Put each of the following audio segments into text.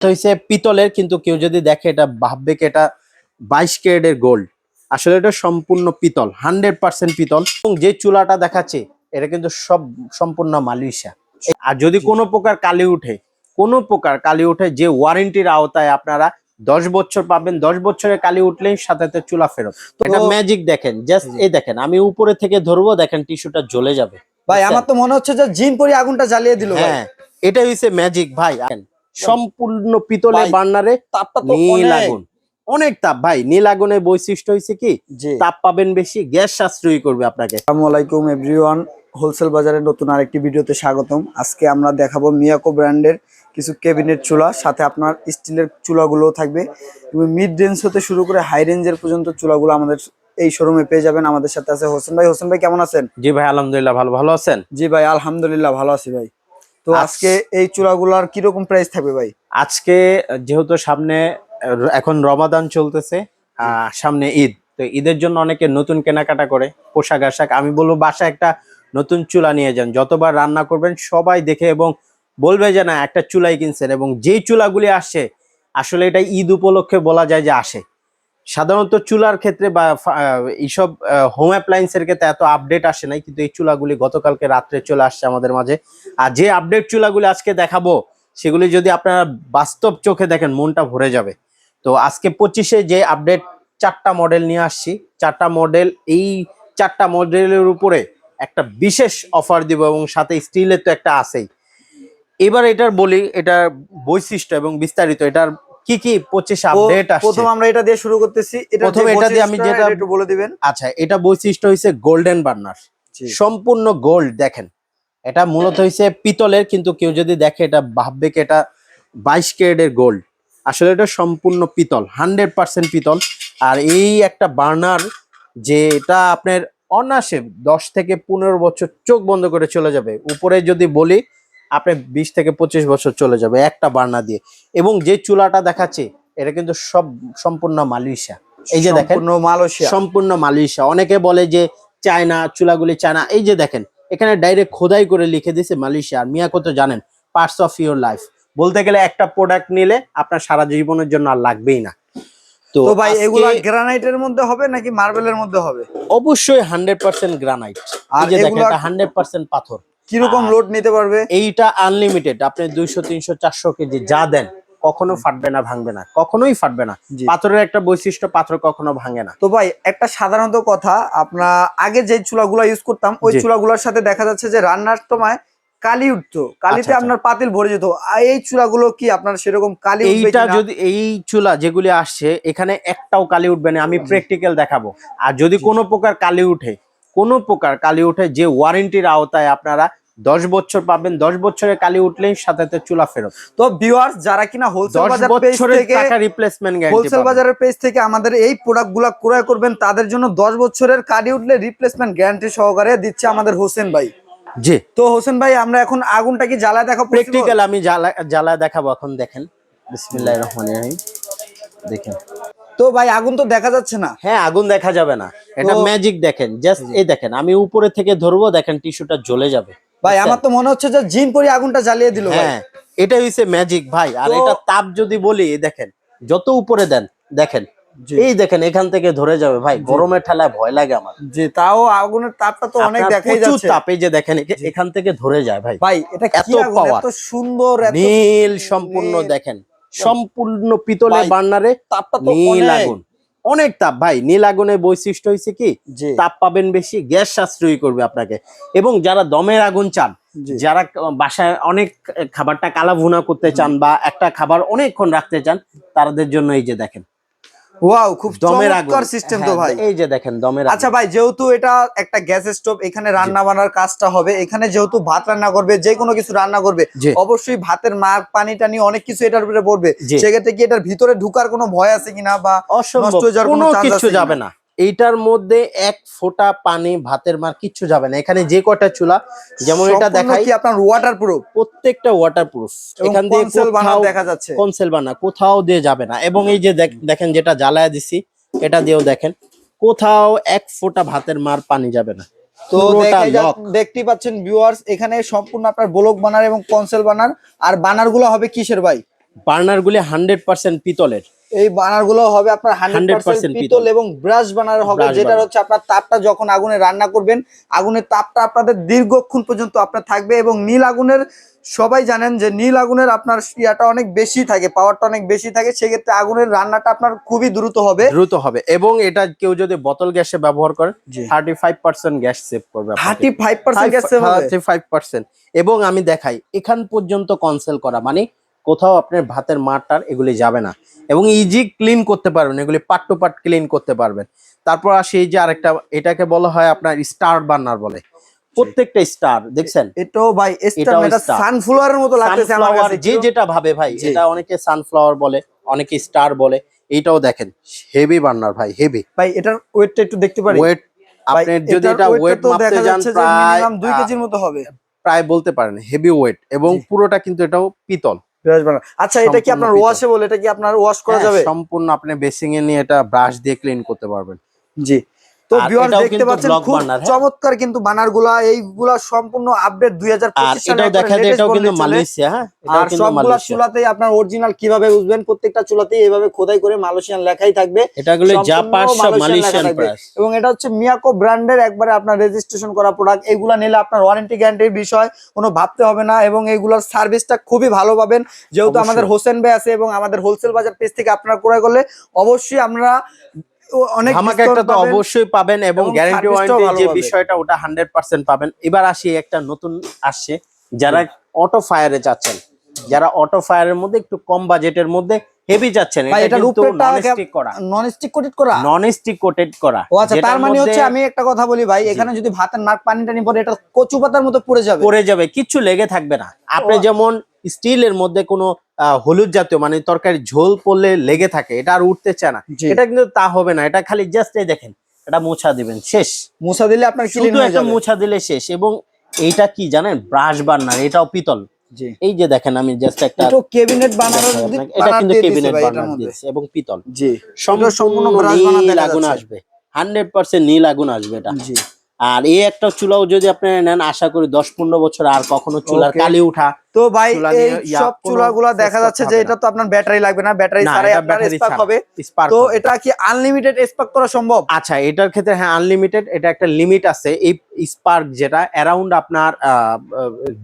হচ্ছে পিতলের কিন্তু কেউ যদি দেখে এটা ভাববে কি এটা বাইশ ক্যারেটের গোল্ড আসলে এটা সম্পূর্ণ পিতল হান্ড্রেড পার্সেন্ট পিতল। এবং যে চুলাটা দেখাচ্ছে এটা কিন্তু সব সম্পূর্ণ মালয়েশিয়া। আর যদি কোনো প্রকার কালি উঠে কোনো প্রকার কালি উঠে যে ওয়ারেন্টির আওতায় আপনারা দশ বছর পাবেন দশ বছরে কালি উঠলেই সাথে সাথে চুলা ফেরত। তো এটা ম্যাজিক দেখেন জাস্ট এই দেখেন আমি উপরে থেকে ধরবো দেখেন টিস্যুটা জ্বলে যাবে। ভাই আমার তো মনে হচ্ছে যে জিন পরি আগুনটা জ্বালিয়ে দিল হ্যাঁ এটা হচ্ছে ম্যাজিক ভাই। সম্পূর্ণ পিতলের বার্নারে তাপটা তো নীল অনেক। আগুন। অনেক তাপ। ভাই নীল আগুনের বৈশিষ্ট্য হয়েছে কি? তাপ পাবেন বেশি গ্যাস সাশ্রয়ী করবে আপনাকে। আসসালামু আলাইকুম এভরিওয়ান হোলসেল বাজারের নতুন আরেকটি ভিডিওতে স্বাগতম। আজকে আমরা দেখাবো মিয়াকো ব্র্যান্ডের কিছু ক্যাবিনেট চুলা সাথে আপনার স্টিলের চুলাগুলো থাকবে। এবং মিড রেঞ্জ হতে শুরু করে হাই রেঞ্জের পর্যন্ত চুলাগুলো আমাদের এই শোরুমে পেয়ে যাবেন। আমাদের সাথে আছে হোসেন ভাই। হোসেন ভাই কেমন আছেন? জি ভাই আলহামদুলিল্লাহ ভালো। ভালো আছেন? জি ভাই আলহামদুলিল্লাহ ভালো আছি ভাই। তো আজকে এই চুলাগুলোর কীরকম প্রাইস থাকবে ভাই? আজকে যেহেতু সামনে এখন রমাদান চলতেছে সামনে ঈদ। তো ঈদের জন্য অনেকে নতুন কেনাকাটা করে পোশাক আশাক। আমি বলব বাসায় একটা নতুন চুলা নিয়ে যান। যতবার রান্না করবেন সবাই দেখে এবং বলবে যে না একটা চুলাই কিনছেন এবং যেই চুলাগুলি আসে আসলে এটা ঈদ উপলক্ষে বলা যায় যে আসে। সাধারণত চুলার ক্ষেত্রে বা এইসব হোম অ্যাপ্লায়েন্সের ক্ষেত্রে এত আপডেট আসে নাই, কিন্তু এই চুলাগুলি গতকালকে রাত্রে চলে আসছে আমাদের মাঝে। আর যে আপডেট চুলাগুলি আজকে দেখাবো, সেগুলি যদি আপনারা বাস্তব চোখে দেখেন, মনটা ভরে যাবে। তো আজকে পঁচিশে যে আপডেট চারটা মডেল নিয়ে আসছি। চারটা মডেল এই চারটা মডেলের উপরে একটা বিশেষ অফার দিব এবং সাথে স্টিলের তো একটা আছেই। এবার এটার বলি, এটার বৈশিষ্ট্য এবং বিস্তারিত, এটার কি কি পঁচিশে আপডেট তো আসছে? প্রথম আমরা এটা দিয়ে শুরু করতেছি। এটা প্রথম এটা দিয়ে আমি যেটা- একটু বলে দিবেন। আচ্ছা এটা বৈশিষ্ট্য হয়েছে গোল্ডেন বার্নার সম্পূর্ণ গোল্ড দেখেন। এটা মূলত হয়েছে পিতলের কিন্তু কেউ যদি দেখে এটা ভাববে কি এটা বাইশ ক্যারেটের গোল্ড আসলে এটা সম্পূর্ণ পিতল হান্ড্রেড পার্সেন্ট পিতল। আর এই একটা বার্নার যে এটা আপনার অনাসে দশ থেকে পনেরো বছর চোখ বন্ধ করে চলে যাবে। উপরে যদি বলি আপনি বিশ থেকে পঁচিশ বছর চলে যাবে একটা বার্না দিয়ে। এবং যে চুলাটা দেখাচ্ছে এটা কিন্তু সব সম্পূর্ণ মালয়েশিয়া। এই যে দেখেন সম্পূর্ণ মালয়েশিয়া। সম্পূর্ণ মালয়েশিয়া। অনেকে বলে যে চায়না চুলাগুলি চায়না। এই যে দেখেন এখানে ডাইরেক্ট খোদাই করে লিখে দিছে মালয়েশিয়া। আর মিয়াকো তো জানেন? পার্টস অফ ইউর লাইফ বলতে গেলে একটা প্রোডাক্ট নিলে আপনার সারা জীবনের জন্য আর লাগবেই না। তো ভাই এগুলো গ্রানাইটের মধ্যে হবে নাকি মার্বেলের মধ্যে হবে? অবশ্যই হান্ড্রেড পার্সেন্ট গ্রানাইট আর আর যে দেখেন এগুলার- হান্ড্রেড পার্সেন্ট পাথর। কীরকম লোড নিতে পারবে? এইটা আনলিমিটেড আপনি দুইশো তিনশো চারশো কেজি যা দেন কখনো ফাটবে না ভাঙবে না কখনোই ফাটবে না। পাথরের একটা বৈশিষ্ট্য পাথর কখনো ভাঙে না। তো ভাই একটা সাধারণত কথা আপনার আগে যে চুলাগুলা ইউজ করতাম ওই। চুলাগুলোর সাথে দেখা যাচ্ছে যে রান্নার সময় কালি উঠতো। কালিতে আচ্ছা, আপনার পাতিল ভরে যেত। আর এই চুলাগুলো কি আপনার সেরকম কালি এইটা যদি এই চুলা যেগুলি আসছে এখানে একটাও কালি উঠবে না আমি প্র্যাকটিক্যাল দেখাবো। আর যদি কোনো প্রকার কালি উঠে কোনো প্রকার কালি উঠে যে ওয়ারেন্টির আওতায় আপনারা দশ বছর পাবেন দশ বছরে কালি উঠলেই সাথে সাথে চুলা ফেরত। তো ভিউয়ার্স যারা কিনা হোলসেল বাজার পেজ বছরের থেকে টাকা রিপ্লেসমেন্ট হোলসেল বাজারের পেজ থেকে আমাদের এই প্রোডাক্টগুলা ক্রয় করবেন তাদের জন্য দশ বছরের কালি উঠলে রিপ্লেসমেন্ট গ্যারান্টি সহকারে দিচ্ছে আমাদের হোসেন ভাই। জি। তো হোসেন ভাই আমরা এখন আগুনটা কি জ্বালায় দেখা প্র্যাকটিক্যাল আমি জ্বালা জ্বালা দেখাবো এখন দেখেন। বিসমিল্লাহ রহমান রহিম। দেখেন। তো ভাই আগুন তো দেখা যাচ্ছে না। হ্যাঁ আগুন দেখা যাবে না। এটা ম্যাজিক দেখেন। জাস্ট এই দেখেন আমি উপরে থেকে ধরবো দেখেন টিস্যুটা জ্বলে যাবে। ভাই আমার তো মনে হচ্ছে যে জিন পরি আগুনটা জ্বালিয়ে দিল ভাই। হ্যাঁ এটা হইছে ম্যাজিক ভাই। আর এটা তাপ যদি বলি দেখেন যত উপরে দেন দেখেন। এই দেখেন এখান থেকে ধরে যাবে ভাই গরমের ঠেলায় ভয় লাগে আমার। জি তাও আগুনের তাপটা তো অনেক দেখাই যাচ্ছে। তাপ যে দেখেন এখান থেকে ধরে যায় ভাই। ভাই এটা এত কি এত সুন্দর এত নীল সম্পূর্ণ দেখেন সম্পূর্ণ পিতলের ভাই, বার্নারে তাপটা তো নীল আগুন। অনেক তাপ। ভাই নীল আগুনের বৈশিষ্ট্য হয়েছে কি? তাপ পাবেন বেশি গ্যাস সাশ্রয়ী করবে আপনাকে। এবং যারা দমের আগুন চান যারা বাসায় অনেক খাবারটা কালা ভুনা করতে চান বা একটা খাবার অনেকক্ষণ রাখতে চান তাদের জন্য এই যে দেখেন ওয়াও খুব দমের আগুন। সিস্টেম তো হ্যাঁ, ভাই। এই যে দেখেন দমের আচ্ছা ভাই যেহেতু এটা একটা গ্যাস স্টোভ এখানে রান্না বান্নার কাজটা হবে। এখানে যেহেতু ভাত রান্না করবে যে কোনো কিছু রান্না করবে অবশ্যই ভাতের মার পানি টানি অনেক কিছু এটার উপরে পড়বে। সেক্ষেত্রে কি এটার ভিতরে ঢুকার কোনো ভয় আছে কিনা বা অসম্ভব। নষ্ট হয়ে যাওয়ার কোনো কিছু যাবে না। এইটার মধ্যে এক ফোঁটা পানি ভাতের মার কিচ্ছু যাবে না। এখানে যে কয়টা চুলা যেমন এটা দেখাই কি আপনার ওয়াটার প্রুফ প্রত্যেকটা ওয়াটারপ্রুফ এখান দিয়ে দেখা যাচ্ছে। কনসেল বানা কোথাও দিয়ে যাবে না। এবং এই যে দেখেন যেটা জ্বালায় দিছি এটা দিয়েও দেখেন কোথাও এক ফোঁটা ভাতের মার পানি যাবে না। তো পুরোটা দেখে যা- lock। দেখতেই পাচ্ছেন ভিউয়ার্স এখানে সম্পূর্ণ আপনার ব্লক বানার এবং কনসেল বানার। আর বানারগুলো হবে কিসের ভাই? বার্নার গুলি হান্ড্রেড পার্সেন্ট পিতলের। এই বানারগুলো হবে আপনার হান্ড্রেড পার্সেন্ট পিতল। এবং ব্রাশ বানার হবে যেটা হচ্ছে আপনার তাপটা যখন আগুনে রান্না করবেন আগুনের তাপটা আপনাদের দীর্ঘক্ষণ পর্যন্ত আপনার থাকবে এবং নীল আগুনের সবাই জানেন যে নীল আগুনের আপনার ইয়াটা অনেক বেশি থাকে পাওয়ারটা অনেক বেশি থাকে সেক্ষেত্রে আগুনের রান্নাটা আপনার খুবই দ্রুত হবে। দ্রুত হবে এবং এটা কেউ যদি বোতল গ্যাসে ব্যবহার করে। Thirty five percent gas save করবে থার্টি ফাইভ পার্সেন্ট গ্যাস হবে? থার্টি ফাইভ পার্সেন্ট এবং আমি দেখাই এখান পর্যন্ত কনসেল করা মানে কোথাও আপনার ভাতের মারটার এগুলি যাবে না। এবং ইজি ক্লিন করতে পারবেন এগুলি পার্ট টু পার্ট ক্লিন করতে পারবেন। তারপর আসে এই যে আরেকটা এটাকে বলা হয় আপনার স্টার বার্নার বলে। প্রত্যেকটা স্টার দেখছেন? এটাও ভাই এটা সানফ্লাওয়ারের মতো লাগতেছে আমার কাছে যে যেটা ভাবে ভাই। এটা অনেকে সানফ্লাওয়ার বলে অনেকে স্টার বলে এইটাও দেখেন। হেভি বার্নার ভাই হেভি ভাই এটার ওয়েটটা একটু দেখতে পারি? ওয়েট আপনি যদি এটা ওয়েট তো মাপতে দেখা যান যাচ্ছে প্রায় মিনিমাম কেজির মতো হবে। প্রায় বলতে পারেন হেভি ওয়েট এবং পুরোটা কিন্তু এটাও পিতল। ব্রাশ আচ্ছা এটা কি আপনার পিতল। ওয়াশে বলে? এটা কি আপনার ওয়াশ করা হ্যাঁ, যাবে? সম্পূর্ণ আপনি বেসিং এ নিয়ে এটা ব্রাশ দিয়ে ক্লিন করতে পারবেন। জি। তো ভিউয়ার দেখতে পাচ্ছেন খুব হ্যাঁ? চমৎকার কিন্তু বানারগুলা এইগুলা সম্পূর্ণ আপডেট 2025 আর সালে এটাও দেখা যায় এটাও কিন্তু মালয়েশিয়া হ্যাঁ? আর সবগুলা চুলাতেই আপনার অরিজিনাল কীভাবে বুঝবেন প্রত্যেকটা চুলাতেই এইভাবে খোদাই করে মালয়েশিয়ান লেখাই থাকবে। এটাগুলো সম্পূর্ণ জাপান সব মালয়েশিয়ান প্রাইস এবং এটা হচ্ছে মিয়াকো ব্র্যান্ডের একবারে আপনার রেজিস্ট্রেশন করা প্রোডাক্ট এগুলা নিলে আপনার ওয়ারেন্টি গ্যারান্টির বিষয় কোনো ভাবতে হবে না এবং এইগুলোর সার্ভিসটা খুবই ভালো পাবেন। যেহেতু আমাদের হোসেন ভাই আছে এবং আমাদের হোলসেল বাজার পেজ থেকে আপনারা ক্রয় করলে অবশ্যই আমরা অনেক ধামাকা একটা তো অবশ্যই পাবেন এবং গ্যারান্টি ওয়ারেন্টি যে বিষয়টা ওটা হান্ড্রেড পার্সেন্ট পাবেন। এবার আসি একটা নতুন আসছে যারা অটো ফায়ারে চাচ্ছেন যারা অটো ফায়ারের মধ্যে একটু কম বাজেটের মধ্যে হেভি যাচ্ছেন এটা এটার কিন্তু নন স্টিক করা। নন স্টিক কোটেড করা? নন স্টিক কোটেড করা ও আচ্ছা তার মানে হচ্ছে আমি একটা কথা বলি ভাই এখানে যদি ভাতের নাক পানি টানি পরে এটা কচু পাতার মতো পড়ে যাবে। পড়ে যাবে কিচ্ছু লেগে থাকবে না। আপনি যেমন স্টিলের মধ্যে কোনো হলুদ জাতীয় মানে তরকারি ঝোল পড়লে লেগে থাকে এটা আর উঠতে চায় না। এটা কিন্তু তা হবে না এটা খালি জাস্ট এই দেখেন এটা মোছা দিবেন শেষ। মুছা দিলে আপনার ক্লিন শুধু একটা মোছা দিলে শেষ এবং এইটা কি জানেন ব্রাশ বার্নার এটাও পিতল। এই যে দেখেন আমি জাস্ট একটা ক্যাবিনেট বানানোর এটা কিন্তু ক্যাবিনেট বানানোর দিয়েছে এবং পিতল। জি। সম্পূর্ণ নীল আগুন আসবে। হান্ড্রেড পার্সেন্ট নীল আগুন আসবে এটা। জি। আর এই একটা চুলাও যদি আপনি নেন আশা করি দশ পনেরো বছর আর কখনো চুলার কালি উঠা তো ভাই এই সব চুলাগুলা দেখা যাচ্ছে যে এটা তো আপনার ব্যাটারি লাগবে না। ব্যাটারি ছাড়াই আপনার স্পার্ক হবে। তো এটা কি আনলিমিটেড স্পার্ক করা সম্ভব? আচ্ছা এটার ক্ষেত্রে হ্যাঁ আনলিমিটেড এটা একটা লিমিট আছে। এই স্পার্ক যেটা অ্যারাউন্ড আপনার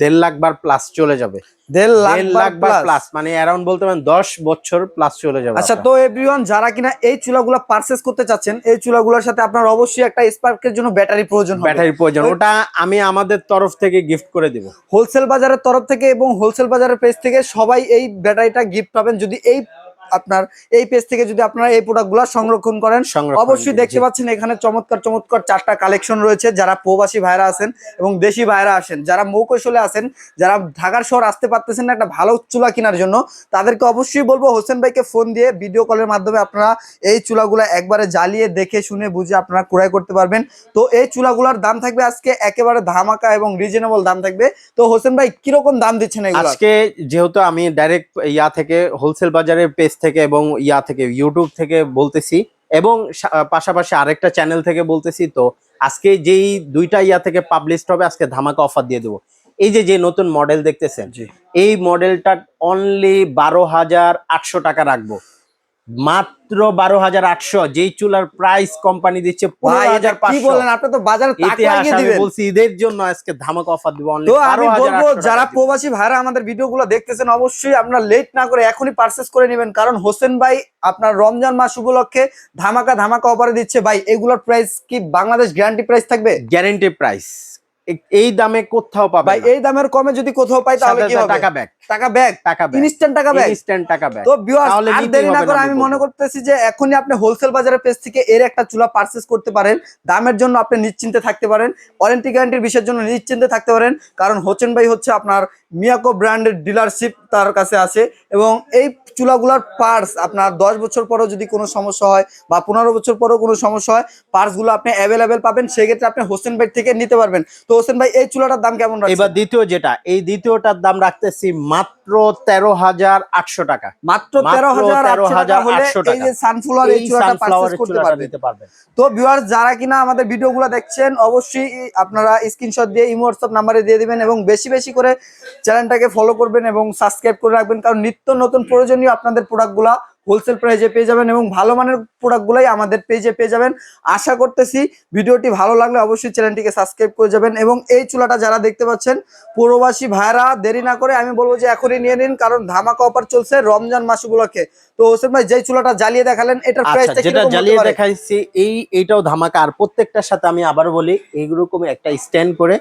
দেড় লাখ বার প্লাস চলে যাবে। দেড় লাখ বার। প্লাস মানে অ্যারাউন্ড বলতে পারেন দশ বছর প্লাস চলে যাবে আচ্ছা তো এভরিওয়ান যারা কিনা এই চুলাগুলা পারচেজ করতে চাচ্ছেন এই চুলাগুলোর সাথে আপনার অবশ্যই একটা স্পার্কের জন্য ব্যাটারি প্রয়োজন হবে। ব্যাটারির প্রয়োজন। ওটা আমি আমাদের তরফ থেকে গিফট করে দিব। হোলসেল বাজারের তরফ থেকে এবং হোলসেল বাজারের পেজ থেকে সবাই এই ব্যাটারিটা গিফট পাবেন। যদি এই আপনার এই পেজ থেকে যদি আপনারা এই প্রোডাক্টগুলো সংরক্ষণ করেন অবশ্যই দেখতে পাচ্ছেন এখানে চমৎকার চমৎকার চারটা কালেকশন রয়েছে। যারা প্রবাসী ভাইরা আছেন এবং দেশি ভাইরা আসেন যারা মৌকৌশলে আছেন যারা ঢাকার শহর আসতে পারতেছেন না একটা ভালো চুলা কেনার জন্য তাদেরকে অবশ্যই বলব হোসেন ভাইকে ফোন দিয়ে ভিডিও কলের মাধ্যমে আপনারা এই চুলাগুলো একবারে জ্বালিয়ে দেখে শুনে বুঝে আপনারা ক্রয় করতে পারবেন। তো এই চুলাগুলোর দাম থাকবে আজকে একেবারে ধামাকা এবং রিজনেবল দাম থাকবে। তো হোসেন ভাই কীরকম দাম দিচ্ছেন আজকে যেহেতু আমি ডাইরেক্ট ইয়া থেকে হোলসেল বাজারের পেজ থেকে এবং ইয়া থেকে ইউটিউব থেকে বলতেছি এবং পাশাপাশি আরেকটা চ্যানেল থেকে বলতেছি তো আজকে যেই দুইটা ইয়া থেকে পাবলিশ হবে আজকে ধামাকা অফার দিয়ে দেবো। এই যে যে নতুন মডেল দেখতেছেন এই মডেলটা অনলি বারো হাজার আটশো টাকা রাখব। মাত্র বারো হাজার আটশো। যেই চুলার প্রাইস কোম্পানি দিচ্ছে বলেন আপনি তো বাজারে বলছি ঈদের জন্য আজকে ধামাকা অফার দিব তো আমি বলব যারা প্রবাসী ভাইরা আমাদের ভিডিওগুলো দেখতেছেন অবশ্যই আপনারা লেট না করে এখনই পারচেস করে নেবেন। কারণ হোসেন ভাই আপনার রমজান মাস উপলক্ষে ধামাকা ধামাকা অফারে দিচ্ছে। ভাই এগুলোর প্রাইস কি বাংলাদেশ গ্যারান্টি প্রাইস থাকবে? গ্যারান্টি প্রাইস এই দামে কোথাও পাবে ভাই এই দামের কমে যদি কোথাও পাই তাহলে কি হবে? টাকা ব্যাক টাকা ব্যাগ টাকা ব্যাক ইনস্ট্যান্ট টাকা ব্যাগ ইনস্ট্যান্ট টাকা ব্যাক তো ভিউয়ার্স তাহলে আর দেরি না করে আমি মনে করতেছি যে এখনই আপনি হোলসেল বাজারের পেজ থেকে এর একটা চুলা পারচেস করতে পারেন। দামের জন্য আপনি নিশ্চিন্তে থাকতে পারেন। ওয়ারেন্টি গ্যারান্টির বিষয়ের জন্য নিশ্চিন্তে থাকতে পারেন। কারণ হোসেন ভাই হচ্ছে আপনার মিয়াকো ব্র্যান্ডের ডিলারশিপ তার কাছে আছে এবং এই চুলাগুলার পার্টস আপনার দশ বছর পরেও যদি কোনো সমস্যা হয় বা পনেরো বছর পরেও কোনো সমস্যা হয় পার্টসগুলো আপনি অ্যাভেলেবেল পাবেন সেক্ষেত্রে আপনি হোসেন ভাই থেকে নিতে পারবেন। তো হোসেন ভাই এই চুলাটার দাম কেমন এবার দ্বিতীয় যেটা এই দ্বিতীয়টার দাম রাখতেছি মাত্র তেরো হাজার আটশো টাকা। মাত্র তেরো হাজার আটশো টাকা। হলে 13,800 এই যে সানফ্লাওয়ার এই চুলাটা পারচেজ করতে পারবেন। তো ভিউয়ার্স যারা কিনা আমাদের ভিডিওগুলো দেখছেন অবশ্যই আপনারা স্ক্রিনশট দিয়ে ইমো হোয়াটসঅ্যাপ নাম্বারে দিয়ে দিবেন এবং বেশি বেশি করে চ্যানেলটাকে ফলো করবেন এবং সাবস্ক্রাইব করে রাখবেন। কারণ নিত্য নতুন প্রয়োজনীয় আপনাদের প্রোডাক্ট প্রোডাক্টগুলা হোলসেল প্রাইজে পেয়ে যাবেন এবং ভালো মানের প্রোডাক্টগুলাই আমাদের পেজে পেয়ে যাবেন। আশা করতেছি ভিডিওটি ভালো লাগলে অবশ্যই চ্যানেলটিকে সাবস্ক্রাইব করে যাবেন এবং এই চুলাটা যারা দেখতে পাচ্ছেন প্রবাসী ভাইরা দেরি না করে আমি বলব যে এখনই নিয়ে নিন কারণ ধামাকা অফার চলছে রমজান মাস উপলক্ষে। তো হোসেন ভাই যেই চুলাটা জ্বালিয়ে দেখালেন এটার আচ্ছা প্রাইসটা যেটা জ্বালিয়ে দেখাইছি এই এইটাও ধামাকা। আর প্রত্যেকটার সাথে আমি আবার বলি এইরকম একটা স্ট্যান্ড করে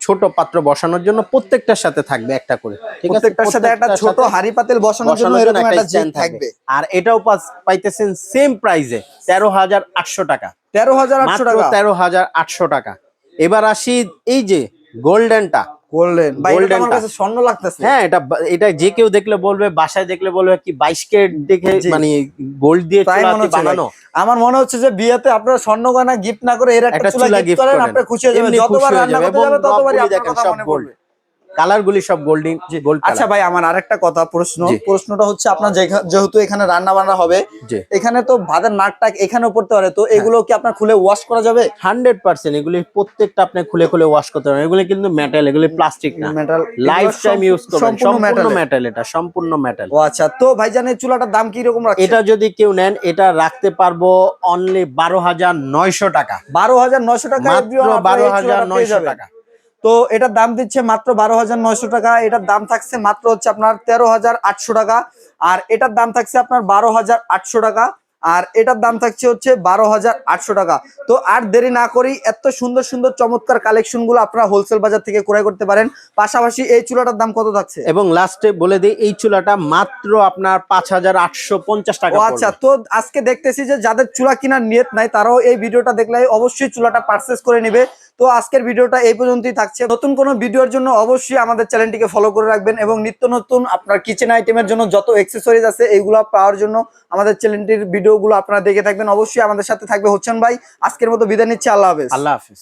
ছোট পাত্র বসানোর জন্য প্রত্যেকটার সাথে থাকবে একটা করে ঠিক আছে? প্রত্যেকটার সাথে একটা ছোট হাড়ি পাতিল বসানোর জন্য এরকম একটা একটা থাকবে। আর এটাও পাইতেছেন সেম প্রাইজে তেরো হাজার আটশো টাকা। তেরো হাজার আটশো মাত্র টাকা। তেরো হাজার আটশো টাকা। এবার আসি এই যে গোল্ডেনটা গোল্ডেন আমার কাছে স্বর্ণ লাগতেছে। হ্যাঁ এটা এটা যে কেউ দেখলে বলবে বাসায় দেখলে বলবে কি বাইশ কেট দেখে মানে গোল্ড দিয়ে চুলা মনে বানানো? আমার মনে হচ্ছে যে বিয়েতে আপনারা স্বর্ণ গয়না গিফট না করে এর একটা চুলা গিফট করেন খুশি হয়ে যাবেন। যতবার রান্না করতে যাবেন ততবারই আপনার কথা মনে পড়বে। কালার গুলি সব গোল্ডেন গোল্ড আচ্ছা ভাই আমার আরেকটা কথা প্রশ্ন। প্রশ্নটা হচ্ছে আপনার যেহেতু এখানে রান্না বান্না হবে এখানে তো ভাতের নাকটা এখানেও পড়তে পারে তো এগুলো কি আপনার খুলে ওয়াশ করা যাবে? হান্ড্রেড পার্সেন্ট এগুলি প্রত্যেকটা আপনি খুলে খুলে ওয়াশ করতে পারেন এগুলি কিন্তু মেটাল এগুলি প্লাস্টিক না। মেটাল লাইফ টাইম ইউজ করবেন। সম্পূর্ণ মেটাল এটা সম্পূর্ণ মেটাল ও আচ্ছা তো ভাইজান এই চুলাটার দাম কি রকম রাখছে এটা যদি কেউ নেন এটা রাখতে পারব অনলি বারো হাজার নয়শো টাকা। বারো হাজার নয়শো টাকা বারো হাজার নয়শো। টাকা। তো এটার দাম দিচ্ছে মাত্র বারো হাজার নয়শো টাকা। এটার দাম থাকছে মাত্র হচ্ছে আপনার তেরো হাজার আটশো টাকা। আর এটার দাম থাকছে আপনার বারো হাজার আটশো টাকা। আর এটার দাম থাকছে হচ্ছে বারো হাজার আটশো টাকা। তো আর দেরি না করেই এত সুন্দর সুন্দর চমৎকার কালেকশনগুলো আপনারা হোলসেল বাজার থেকে ক্রয় করতে পারেন। পাশাপাশি এই চুলাটার দাম কত থাকছে? এবং লাস্টে বলে দিই এই চুলাটা মাত্র আপনার পাঁচ হাজার আটশো পঞ্চাশ টাকা আচ্ছা তো আজকে দেখতেছি যে যাদের চুলা কেনার নিয়ত নাই তারাও এই ভিডিওটা দেখলে অবশ্যই চুলাটা পারচেস করে নেবে। তো আজকের ভিডিওটা এই পর্যন্তই থাকছে। নতুন কোনো ভিডিওর জন্য অবশ্যই আমাদের চ্যানেলটিকে ফলো করে রাখবেন এবং নিত্য নতুন আপনার কিচেন আইটেমের জন্য যত এক্সেসরিজ আছে, এইগুলো পাওয়ার জন্য আমাদের চ্যানেলটির ভিডিওগুলো আপনারা দেখে থাকবেন। অবশ্যই আমাদের সাথে থাকবে হচ্ছেন ভাই। আজকের মতো বিদায় নিচ্ছে। আল্লাহ হাফেজ। আল্লাহ হাফিজ।